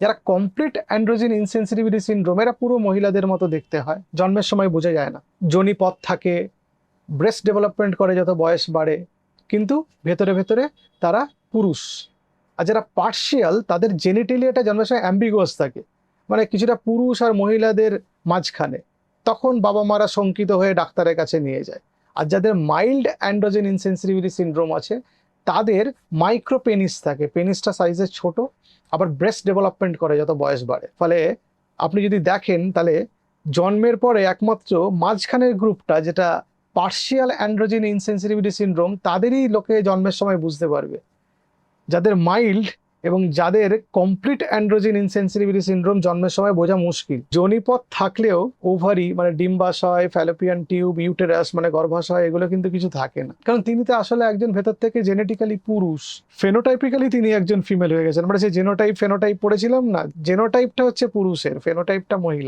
যারা complete androgen insensitivity syndrome এরা পুরো মহিলাদের মতো দেখতে হয়। জন্মের সময় বোঝা যায় না। যোনিপথ থাকে ব্রেস্ট ডেভেলপমেন্ট করে যত বয়স বাড়ে, কিন্তু ভেতরে ভেতরে তারা পুরুষ। আর যারা পার্শিয়াল তাদের জেনিটেলিয়াটা জন্মের সময় অ্যাম্বিগোয়াস থাকে। মানে কিছুটা পুরুষ আর মহিলাদের মাঝখানে। তখন বাবা মারা শঙ্কিত হয়ে ডাক্তারের কাছে নিয়ে যায়। আর যাদের মাইল্ড অ্যান্ড্রোজেন ইনসেন্সিটিভিটি সিনড্রোম আছে তাদের মাইক্রো পেনিস থাকে পেনিসটা সাইজে ছোট, আবার ব্রেস্ট ডেভেলপমেন্ট করে যত বয়স বাড়ে। ফলে আপনি যদি দেখেন, তাহলে জন্মের পরে একমাত্র মাঝখানের গ্রুপটা, যেটা পার্শিয়াল অ্যান্ড্রোজেন ইনসেন্সিটিভিটি সিনড্রোম তাদেরই লোকে জন্মের সময় বুঝতে পারবে। যাদের মাইল্ড এবং যাদের কমপ্লিট অ্যান্ড্রোজিন ইনসেন্সিটিভিটি সিন্ড্রোম জন্মের সময় বোঝা মুশকিল। জনিপথ থাকলেও ওভারি মানে ডিম্বাশয় ফ্যালোপিয়ান টিউব ইউটেরাস মানে গর্ভাশয়, এগুলো কিন্তু কিছু থাকে না। কারণ তিনি তো আসলে একজন ভেতর থেকে জেনেটিক্যালি পুরুষ। ফেনোটাইপিক্যালি তিনি একজন ফিমেল হয়ে গেছেন। মানে সেই জেনোটাইপ ফেনোটাইপ পড়েছিলাম না জেনোটাইপটা হচ্ছে পুরুষের ফেনোটাইপটা মহিলা।